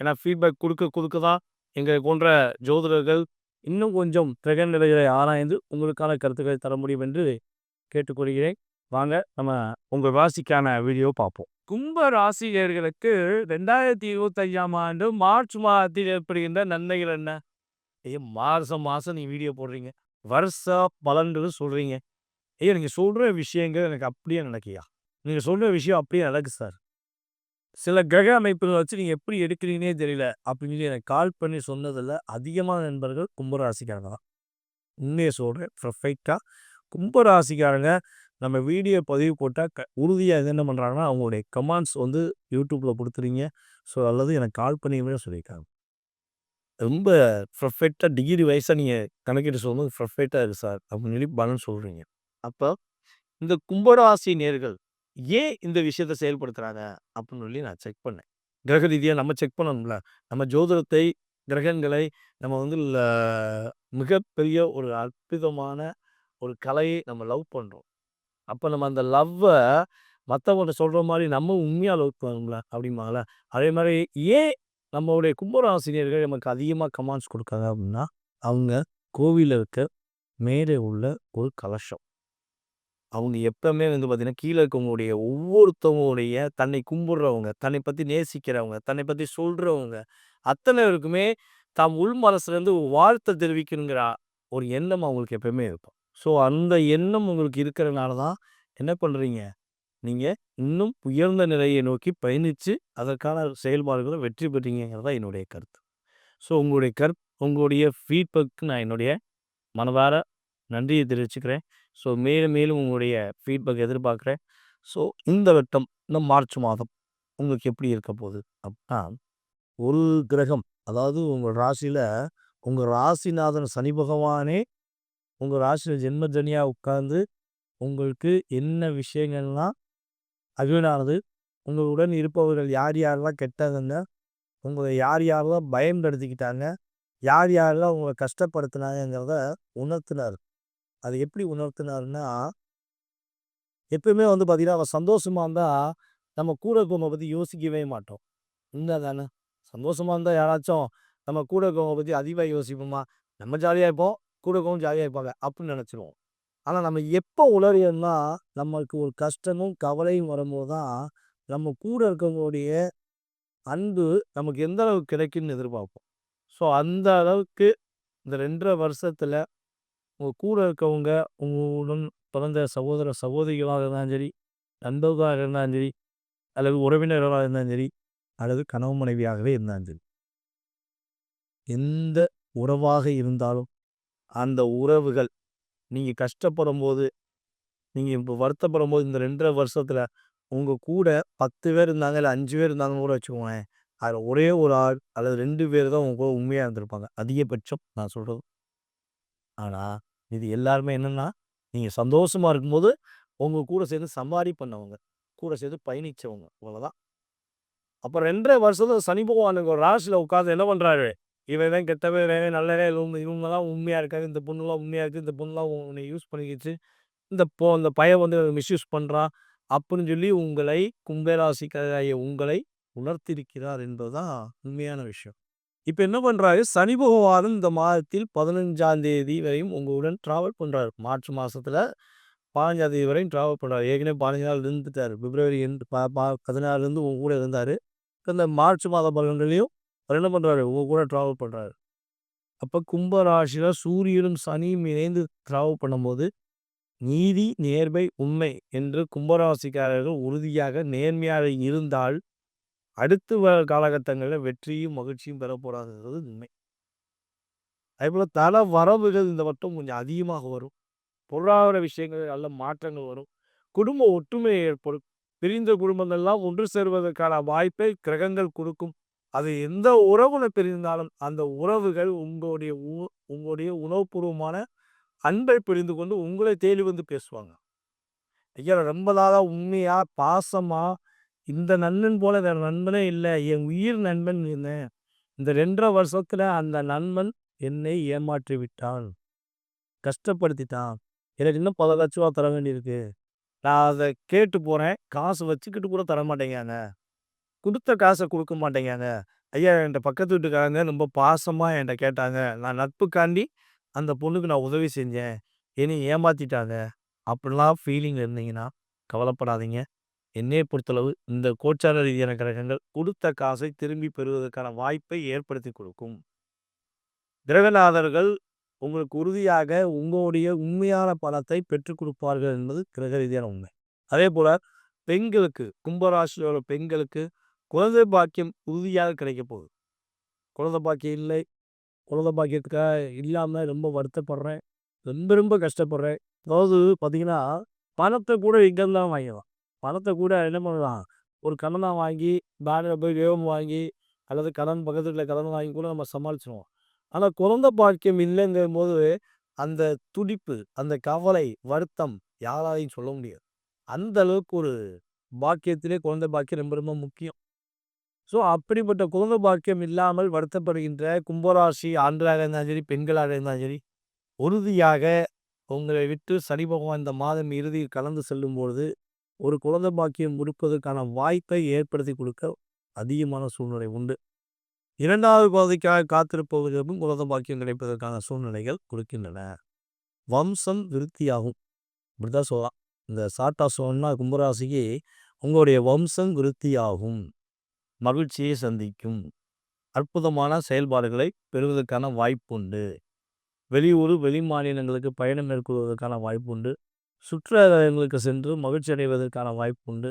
ஏன்னா ஃபீட்பேக் கொடுக்க கொடுக்க தான் எங்கள் போன்ற ஜோதிடர்கள் இன்னும் கொஞ்சம் கிரக நிலைகளை ஆராய்ந்து உங்களுக்கான கருத்துக்களை தர முடியும் என்று கேட்டுக்கொள்கிறேன் வாங்க நம்ம உங்கள் ராசிக்கான வீடியோ பார்ப்போம். கும்ப ராசிகர்களுக்கு ரெண்டாயிரத்தி இருபத்தஞ்சாம் ஆண்டு மார்ச் மாதத்தில் ஏற்படுகின்ற நன்மைகள் என்ன? ஐயோ மாதம் மாதம் நீ வீடியோ போடுறீங்க. வருஷ பலன்கள் சொல்கிறீங்க ஐயோ நீங்கள் சொல்கிற விஷயங்கள் எனக்கு அப்படியே நடக்கியா நீங்கள் சொல்கிற விஷயம் அப்படியே நடக்கு சார். சில கிரக அமைப்புகள் வச்சு நீங்கள் எப்படி எடுக்கிறீங்கன்னே தெரியல அப்படின்னு சொல்லி எனக்கு கால் பண்ணி சொன்னதில் அதிகமான நண்பர்கள் கும்பராசிக்காரங்க தான். உண்மையை சொல்கிறேன் பர்ஃபெக்டாக கும்பராசிக்காரங்க நம்ம வீடியோ பதிவு போட்டால் க உறுதியாக என்ன பண்ணுறாங்கன்னா அவங்களுடைய கமெண்ட்ஸ் வந்து யூடியூப்பில் கொடுத்துறீங்க. ஸோ அல்லது எனக்கு கால் பண்ணியுமே சொல்லியிருக்காங்க. ரொம்ப பர்ஃபெக்டாக டிகிரி வயசாக நீங்கள் கணக்கிட்டு சொல்லும்போது பர்ஃபெக்டாக இருக்குது சார். அப்படின்னு சொல்லி பலன் சொல்கிறீங்க அப்போ இந்த கும்பராசி நேர்கள் ஏன் இந்த விஷயத்த செயல்படுத்துகிறாங்க அப்படின்னு சொல்லி நான் செக் பண்ணேன். கிரக ரீதியாக நம்ம செக் பண்ணணும்ல. நம்ம ஜோதிடத்தை கிரகங்களை நம்ம வந்து மிகப்பெரிய ஒரு அற்புதமான ஒரு கலையை நம்ம லவ் பண்ணுறோம் அப்போ நம்ம அந்த லவ்வை மற்றவங்க சொல்கிற மாதிரி நம்ம உண்மையாக லவ் பண்ணணும்ல அப்படிம்பாங்கள அதே மாதிரி ஏன் நம்மளுடைய கும்பராசினியர்கள் நமக்கு அதிகமாக கமாண்ட்ஸ் கொடுக்காங்க அப்படின்னா அவங்க கோவிலில் இருக்க மேலே உள்ள ஒரு கலசம். அவங்க எப்பவுமே வந்து பார்த்தீங்கன்னா கீழே இருக்கவங்களுடைய ஒவ்வொருத்தவங்களுடைய தன்னை கும்பிடுறவங்க தன்னை பற்றி நேசிக்கிறவங்க தன்னை பற்றி சொல்கிறவங்க அத்தனை பேருக்குமே தாம் உள் மனசுலேருந்து வாழ்த்தை தெரிவிக்கணுங்கிற ஒரு எண்ணம் அவங்களுக்கு எப்பவுமே இருக்கும். ஸோ அந்த எண்ணம் உங்களுக்கு இருக்கிறனால தான் என்ன பண்ணுறீங்க நீங்கள் இன்னும் உயர்ந்த நிலையை நோக்கி பயணித்து அதற்கான செயல்பாடுகளை வெற்றி பெற்றீங்கிறது தான் என்னுடைய கருத்து. ஸோ உங்களுடைய கருத் உங்களுடைய ஃபீட்பேக்கு நான் என்னுடைய மனதார நன்றியை தெரிவிச்சுக்கிறேன். ஸோ மேலும் மேலும் உங்களுடைய ஃபீட்பேக் எதிர்பார்க்குறேன். ஸோ இந்த வட்டம் இந்த மார்ச் மாதம் உங்களுக்கு எப்படி இருக்க போகுது? அப்படின்னா ஒரு கிரகம் அதாவது உங்கள் ராசியில் உங்கள் ராசிநாதன் சனி பகவானே உங்கள் ராசியில் ஜென்மஜனியாக உட்கார்ந்து உங்களுக்கு என்ன விஷயங்கள்லாம் அகிலானது உங்களுடன் இருப்பவர்கள் யார் யாரெல்லாம் கெட்டதுங்க உங்களை யார் யாரெல்லாம் பயன்படுத்திக்கிட்டாங்க யார் யாரெல்லாம் உங்களை கஷ்டப்படுத்தினாங்கிறத உணர்த்தினார். அது எப்படி உணர்த்தினாருன்னா எப்பயுமே வந்து பார்த்தீங்கன்னா அவன் சந்தோஷமாக இருந்தால் நம்ம கூட இருக்கவங்க பற்றி யோசிக்கவே மாட்டோம். உண்மை தானே? சந்தோஷமாக இருந்தால் யாராச்சும் நம்ம கூட இருக்கவங்க பற்றி அதிகமாக யோசிப்போமா? நம்ம ஜாலியாக இருப்போம் கூட இருக்கவங்க ஜாலியாக இருப்பாங்க அப்படின்னு நினச்சிருவோம். ஆனால் நம்ம எப்போ உளறியோம்னா, நமக்கு ஒரு கஷ்டமும், கவலையும் வரும்போது தான், நம்ம கூட இருக்கவங்களுடைய அன்பு நமக்கு எந்த அளவுக்கு கிடைக்குன்னு எதிர்பார்ப்போம். ஸோ அந்த அளவுக்கு இந்த ரெண்டரை வருஷத்தில் உங்கள் கூட இருக்கவங்க, உங்களுடன் பிறந்த சகோதர, சகோதரிகளாக இருந்தாலும் சரி, நண்பர்களாக இருந்தாலும் சரி, அல்லது உறவினர்களாக இருந்தாலும் சரி, அல்லது கணவன் மனைவியாகவே இருந்தாலும் சரி. எந்த உறவாக இருந்தாலும், அந்த உறவுகள் நீங்கள் கஷ்டப்படும் போது நீங்கள் இப்போ வருத்தப்படும் போது இந்த ரெண்டரை வருஷத்தில் உங்கள் கூட 10 பேர் இருந்தாங்க, இல்லை அஞ்சு பேர் இருந்தாங்கன்னு கூட வச்சுக்கோங்களேன். அதில் ஒரே ஒரு ஆள் அல்லது ரெண்டு பேர் தான் உங்கள் கூட உண்மையாக இருந்திருப்பாங்க. அதிகபட்சம் நான் சொல்கிறது ஆனால் இது எல்லாருமே என்னென்னா நீங்கள் சந்தோஷமாக இருக்கும்போது, உங்கள் கூட சேர்ந்து சவாரி பண்ணவங்க. கூட சேர்ந்து பயணிச்சவங்க. அவ்வளவுதான். அப்ப 2 1/2 வருஷத்துல சனி பகவான் ஒரு ராசியில் உட்காந்து என்ன பண்ணுறாரு இவன் தான் கெட்டவே இவன் தான் இவங்க இவங்க தான் உண்மையா இந்த பொண்ணுலாம் உண்மையாக இருக்குது இந்த பொண்ணுலாம் உன்னை யூஸ் பண்ணிக்கிச்சு, இந்த போ இந்த பையன் வந்து மிஸ்யூஸ் பண்ணுறான் அப்படின்னு சொல்லி உங்களை கும்பராசிக்காராகிய உங்களை உணர்த்தியிருக்கிறார் என்பதுதான் உண்மையான விஷயம். இப்போ என்ன பண்ணுறாரு சனி பகவானும் இந்த மாதத்தில் 15ஆம் தேதி வரையும் உங்களுடன் ட்ராவல் பண்ணுறார் மார்ச் மாதத்தில் பதினஞ்சாம் தேதி வரையும் ட்ராவல் பண்ணுறாரு ஏற்கனவே 15 நாள் இருந்துட்டாரு. பிப்ரவரி எண்ட் ப ப 16லருந்து உங்க கூட இருந்தார். இந்த மார்ச் மாத பலன்களையும் அவர் என்ன பண்ணுறாரு உங்கள் கூட ட்ராவல் பண்ணுறாரு அப்போ கும்பராசியில் சூரியனும், சனியும் இணைந்து ட்ராவல் பண்ணும்போது, நீதி, நேர்மை, உண்மை என்று கும்பராசிக்காரர்கள் உறுதியாக நேர்மையாக இருந்தால், அடுத்து வர காலகட்டங்களில் வெற்றியும், மகிழ்ச்சியும் பெறப் போறாங்கங்கிறது உண்மை. அதேபோல தர வரவுகள் இந்த வட்டம் கொஞ்சம் அதிகமாக வரும். பொருளாதார விஷயங்கள் நல்ல மாற்றங்கள் வரும். குடும்ப ஒற்றுமை ஏற்படும். பிரிந்த குடும்பங்கள்லாம் ஒன்று சேர்வதற்கான வாய்ப்பை கிரகங்கள் கொடுக்கும் அது எந்த உறவுல பிரிந்தாலும், அந்த உறவுகள் உங்களுடைய உ உங்களுடைய உணவுபூர்வமான அன்பை புரிந்து கொண்டு உங்களை தேடி வந்து பேசுவாங்க. ஐயா ரொம்ப நாளாக உண்மையாக பாசமாக இந்த நண்பன் போல வேற நண்பனே இல்லை என் உயிர் நண்பன் என்ன இந்த 2 1/2 வருஷத்துல அந்த நண்பன் என்னை ஏமாற்றி விட்டான். கஷ்டப்படுத்திட்டான். எனக்கு இன்னும் பல லட்ச ரூபா தர வேண்டியிருக்கு. நான் அதை கேட்டு போகிறேன் காசு வச்சுக்கிட்டு கூட தர மாட்டேங்க கொடுத்த காசை கொடுக்க மாட்டேங்க ஐயா என்ட்ட பக்கத்து வீட்டுக்காரங்க ரொம்ப பாசமாக என்கிட்ட கேட்டாங்க. நான் நட்புக்காண்டி அந்த பொண்ணுக்கு நான் உதவி செஞ்சேன். என்னை ஏமாத்திட்டாங்க. அப்படிலாம் ஃபீலிங் இருந்தீங்கன்னா, கவலைப்படாதீங்க. என்னையை பொறுத்தளவு இந்த கோச்சார ரீதியான கிரகங்கள் கொடுத்த காசை திரும்பி பெறுவதற்கான வாய்ப்பை ஏற்படுத்திக் கொடுக்கும். கிரகநாதர்கள் உங்களுக்கு உறுதியாக உங்களுடைய உண்மையான பணத்தை பெற்றுக் கொடுப்பார்கள் என்பது கிரக ரீதியான உண்மை. அதே போல பெண்களுக்கு, கும்பராசியோட உள்ள பெண்களுக்கு குழந்தை பாக்கியம் உறுதியாக கிடைக்கப் போகுது. குழந்தை பாக்கியம் இல்லை. குழந்தை பாக்கியத்துக்காக இல்லாமல் ரொம்ப வருத்தப்படுறேன். ரொம்ப ரொம்ப கஷ்டப்படுறேன். அதாவது பார்த்தீங்கன்னா, பணத்தை கூட எங்கேருந்தான் வாங்கிடலாம். பணத்தை கூட என்ன பண்ணலாம்? ஒரு கடனாக வாங்கி, பேங்கில் போய் லோன் வாங்கி, அல்லது கடன் பக்கத்து வீட்டில் கடன் வாங்கி கூட நம்ம சமாளிச்சிடுவோம் ஆனால் குழந்தை பாக்கியம் இல்லைங்கும்போது, அந்த துடிப்பு, அந்த கவலை, வருத்தம் யாராலையும் சொல்ல முடியாது. அந்த அளவுக்கு ஒரு பாக்கியத்திலே குழந்தை பாக்கியம் ரொம்ப ரொம்ப முக்கியம். ஸோ அப்படிப்பட்ட குழந்தை பாக்கியம் இல்லாமல் வருத்தப்படுகின்ற கும்பராசி ஆண்களாக இருந்தாலும் சரி, பெண்களாக இருந்தாலும் சரி, உறுதியாக உங்களை விட்டு சனி பகவான் இந்த மாதம் இறுதியில் கலந்து செல்லும் பொழுது ஒரு குழந்தை பாக்கியம் கொடுப்பதற்கான வாய்ப்பை ஏற்படுத்தி கொடுக்க அதிகமான சூழ்நிலை உண்டு. இரண்டாவது குழந்தைக்காக காத்திருப்பவர்களுக்கும் குழந்தை பாக்கியம் கிடைப்பதற்கான சூழ்நிலைகள் கொடுக்கின்றன. வம்சம் விருத்தியாகும். இப்படிதான் சொல்லலாம். இந்த சாட்டா சொல்லணும்னா கும்பராசிக்கு உங்களுடைய வம்சம் விருத்தியாகும். மகிழ்ச்சியை சந்திக்கும். அற்புதமான செயல்பாடுகளை பெறுவதற்கான வாய்ப்புண்டு. வெளியூர், வெளி மாநிலங்களுக்கு பயணம் மேற்கொள்வதற்கான வாய்ப்புண்டு. சுற்றுலாத்தலங்களுக்கு சென்று மகிழ்ச்சி அடைவதற்கான வாய்ப்புண்டு.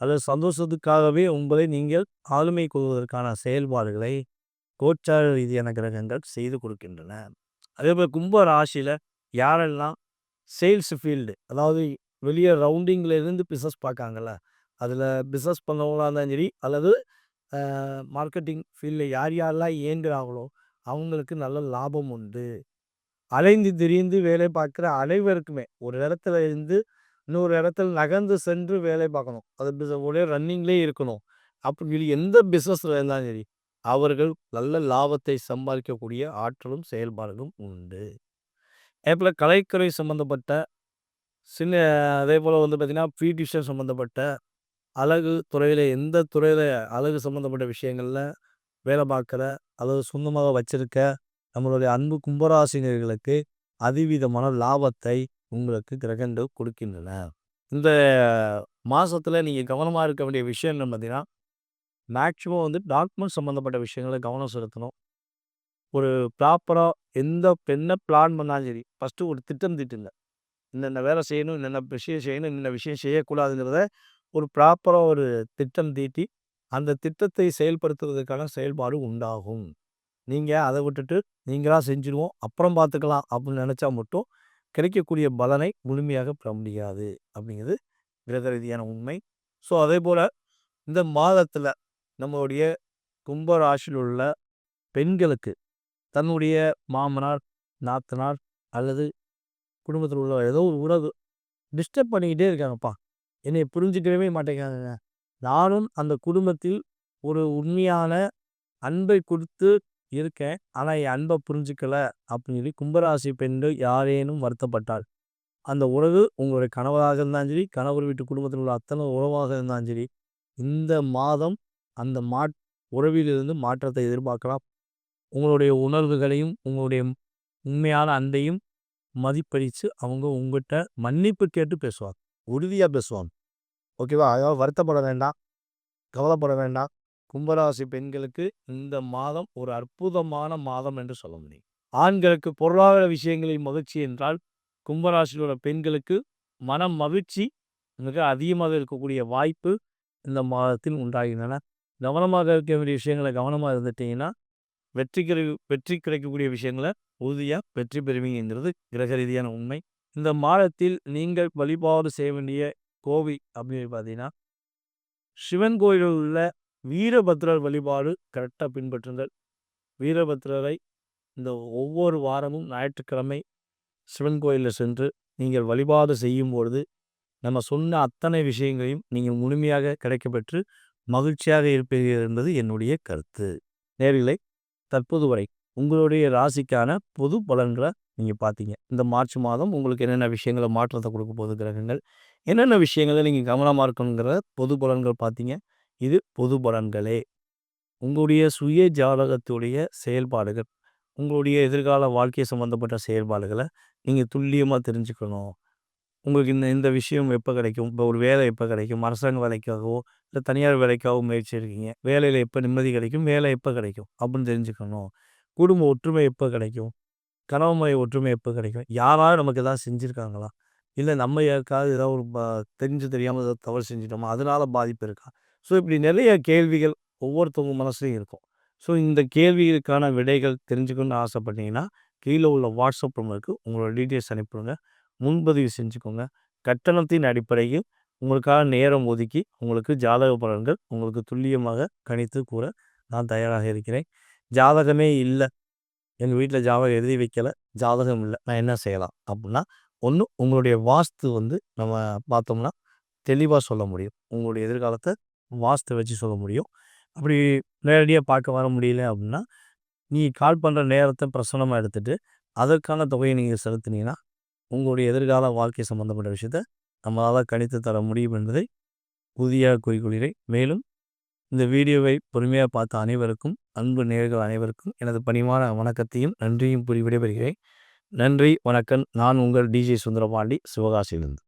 அல்லது சந்தோஷத்துக்காகவே உங்களை நீங்கள் ஆளுமை கொள்வதற்கான செயல்பாடுகளை கோச்சார ரீதியான கிரகங்கள் செய்து கொடுக்கின்றன. அதேபோல் கும்ப ராசியில் யாரெல்லாம் சேல்ஸ் ஃபீல்டு அதாவது வெளியே ரவுண்டிங்கில் இருந்து பிசினஸ் பார்க்காங்கல்ல, அதில் பிசினஸ் பண்ணவங்களா இருந்தாலும் சரி, அல்லது மார்க்கெட்டிங் ஃபீல்டில் யார் யாரெல்லாம் இயங்குறாங்களோ, அவங்களுக்கு நல்ல லாபம் உண்டு. அலைந்து திரிந்து வேலை பார்க்குற அனைவருக்குமே, ஒரு இடத்துல இருந்து இன்னொரு இடத்துல நகர்ந்து சென்று வேலை பார்க்கணும். அது பிச ஒரே ரன்னிங்லேயே இருக்கணும். அப்படின்னு எந்த பிஸ்னஸில் இருந்தாலும் சரி, அவர்கள் நல்ல லாபத்தை சம்பாதிக்கக்கூடிய ஆற்றலும், செயல்பாடுகளும் உண்டு. அதேபோல கலைத்துறை சம்மந்தப்பட்ட சின்ன அதே போல் வந்து பார்த்திங்கன்னா பியூட்டிஷியன் சம்மந்தப்பட்ட, அழகு துறையில் எந்த துறையில் அழகு சம்மந்தப்பட்ட விஷயங்களில் வேலை பார்க்குற, அல்லது சொந்தமாக வச்சுருக்க நம்மளுடைய அன்பு கும்பராசினியர்களுக்கு அதிவிதமான லாபத்தை உங்களுக்கு கிரகங்கள் கொடுக்கின்றன இந்த மாதத்தில் நீங்கள் கவனமாக இருக்க வேண்டிய விஷயம் என்ன பார்த்தீங்கன்னா, மேக்சிமம் வந்து டாக்குமெண்ட் சம்மந்தப்பட்ட விஷயங்களை கவனம் செலுத்தணும். ஒரு ப்ராப்பராக எந்த என்ன பிளான் பண்ணாலும் சரி, ஃபர்ஸ்ட்டு ஒரு திட்டம் திட்டுங்க இன்னென்ன வேலை செய்யணும், இன்னென்ன விஷயம் செய்யணும், இன்னென்ன விஷயம் செய்யக்கூடாதுங்கிறத ஒரு ப்ராப்பராக ஒரு திட்டம் தீட்டி, அந்த திட்டத்தை செயல்படுத்துவதற்கான செயல்பாடு உண்டாகும். நீங்கள் அதை விட்டுட்டு, நீங்களாக செஞ்சுருவோம், அப்புறம் பார்த்துக்கலாம் அப்படின்னு நினச்சா மட்டும், கிடைக்கக்கூடிய பலனை முழுமையாக பெற முடியாது. அப்படிங்கிறது கிரக ரீதியான உண்மை. ஸோ அதே போல் இந்த மாதத்தில் நம்மளுடைய கும்ப ராசியில் உள்ள பெண்களுக்கு, தன்னுடைய மாமனார், நாத்தனார் அல்லது குடும்பத்தில் உள்ள ஏதோ ஒரு உறவு டிஸ்டர்ப் பண்ணிக்கிட்டே இருக்காங்கப்பா. என்னை புரிஞ்சுக்கவே மாட்டேங்கிறாங்க நானும் அந்த குடும்பத்தில் ஒரு உண்மையான அன்பை கொடுத்து இருக்கேன். ஆனால் என் அன்பை புரிஞ்சுக்கல அப்படின்னு சொல்லி கும்பராசி பெண்கள் யாரேனும் வருத்தப்பட்டால், அந்த உறவு உங்களுடைய கணவராக இருந்தாலும் சரி, கணவர் வீட்டு குடும்பத்தில் உள்ள அத்தனை உறவாக இருந்தாலும் சரி, இந்த மாதம் அந்த மாட் உறவிலிருந்து மாற்றத்தை எதிர்பார்க்கலாம். உங்களுடைய உணர்வுகளையும், உங்களுடைய உண்மையான அன்பையும் மதிப்பளித்து அவங்க உங்கள்கிட்ட மன்னிப்பு கேட்டு பேசுவாங்க. உறுதியாக பேசுவாங்க. ஓகேவா? அதாவது வருத்தப்பட வேண்டாம். கவலைப்பட வேண்டாம். கும்பராசி பெண்களுக்கு இந்த மாதம் ஒரு அற்புதமான மாதம் என்று சொல்ல முடியும். ஆண்களுக்கு பொருளாதார விஷயங்களில் மகிழ்ச்சி என்றால், கும்பராசியில் உள்ள பெண்களுக்கு மன மகிழ்ச்சி மிக அதிகமாக இருக்கக்கூடிய வாய்ப்பு இந்த மாதத்தில் உண்டாகின்றன. கவனமாக இருக்க வேண்டிய விஷயங்களை கவனமாக இருந்துட்டீங்கன்னா, வெற்றி கிடை வெற்றி கிடைக்கக்கூடிய விஷயங்களை உறுதியாக வெற்றி பெறுவீங்கங்கிறது கிரக ரீதியான உண்மை. இந்த மாதத்தில் நீங்கள் வழிபாடு செய்ய வேண்டிய கோவில் அப்படின்னு பார்த்தீங்கன்னா, சிவன் கோயிலில் உள்ள வீரபத்ரர் வழிபாடு கரெக்டாக பின்பற்றுங்கள். வீரபத்ரரை இந்த ஒவ்வொரு வாரமும் ஞாயிற்றுக்கிழமை சிவன் கோயிலில் சென்று நீங்கள் வழிபாடு செய்யும்பொழுது, நம்ம சொன்ன அத்தனை விஷயங்களையும் நீங்கள் முழுமையாக கிடைக்கப்பெற்று மகிழ்ச்சியாக இருப்பீர்கள் என்பது என்னுடைய கருத்து. நேயர்களே, தற்போது வரை உங்களுடைய ராசிக்கான பொது பலன்களை நீங்கள் பார்த்தீங்க. இந்த மார்ச் மாதம் உங்களுக்கு என்னென்ன விஷயங்கள மாற்றத்தை கொடுக்க போது கிரகங்கள், என்னென்ன விஷயங்கள நீங்கள் கவனமாக இருக்கணுங்கிற பொது பலன்கள் பார்த்தீங்க. இது பொது பலன்களே. உங்களுடைய சுய ஜாதகத்துடைய செயல்பாடுகள், உங்களுடைய எதிர்கால வாழ்க்கை சம்மந்தப்பட்ட செயல்பாடுகளை நீங்கள் துல்லியமாக தெரிஞ்சுக்கணும். உங்களுக்கு இந்த இந்த விஷயம் எப்போ கிடைக்கும்? இப்போ ஒரு வேலை எப்போ கிடைக்கும்? அரசாங்க வேலைக்காகவோ, இல்லை தனியார் வேலைக்காகவோ முயற்சி இருக்கீங்க. வேலையில் எப்போ நிம்மதி கிடைக்கும்? வேலை எப்போ கிடைக்கும்? அப்படின்னு தெரிஞ்சுக்கணும். குடும்ப ஒற்றுமை எப்போ கிடைக்கும்? கணவன் ஒற்றுமை எப்போ கிடைக்கும்? யாராவது நமக்கு ஏதாவது செஞ்சுருக்காங்களா இல்லை நம்ம யாருக்காவது ஏதாவது ஒரு ப தெரிஞ்சு தெரியாமல் ஏதாவது தவறு செஞ்சிட்டோமா அதனால் பாதிப்பு இருக்கா? ஸோ இப்படி நிறைய கேள்விகள் ஒவ்வொருத்தவங்க மனசுலையும் இருக்கும். ஸோ இந்த கேள்விகளுக்கான விடைகள் தெரிஞ்சுக்கணும்னு ஆசைப்பட்டீங்கன்னா, கீழே உள்ள வாட்ஸ்அப் நம்பருக்கு உங்களோட டீட்டெயில்ஸ் அனுப்பிவிடுங்க. முன்பதிவு செஞ்சுக்கோங்க. கட்டணத்தின் அடிப்படையில் உங்களுக்காக நேரம் ஒதுக்கி, உங்களுக்கு ஜாதக பலன்கள் உங்களுக்கு துல்லியமாக கணித்து கூற நான் தயாராக இருக்கிறேன். ஜாதகமே இல்லை எங்கள் வீட்டில் ஜாதகம் எழுதி வைக்கல, ஜாதகம் இல்லை நான் என்ன செய்யலாம்? அப்படின்னா, ஒன்று உங்களுடைய வாஸ்து வந்து நம்ம பார்த்தோம்னா, தெளிவாக சொல்ல முடியும். உங்களுடைய எதிர்காலத்தை வாஸ்தை வச்சு சொல்ல முடியும். அப்படி நேரடியாக பார்க்க வர முடியல அப்படின்னா, நீ கால் பண்ணுற நேரத்தை பிரசனமாக எடுத்துகிட்டு அதற்கான தொகையை நீங்கள் செலுத்தினீங்கன்னா, உங்களுடைய எதிர்கால வாழ்க்கை சம்மந்தப்பட்ட விஷயத்த நம்மளால் கணித்து தர முடியும் என்பதை புதிய குறிக்கொள்கிறேன் மேலும் இந்த வீடியோவை பொறுமையாக பார்த்த அனைவருக்கும், அன்பு நேர்கள் அனைவருக்கும் எனது பணிவான வணக்கத்தையும், நன்றியும் கூறி விடைபெறுகிறேன். நன்றி, வணக்கம். நான் உங்கள் டி.ஜே. சுந்தரபாண்டி, சிவகாசியிலிருந்து.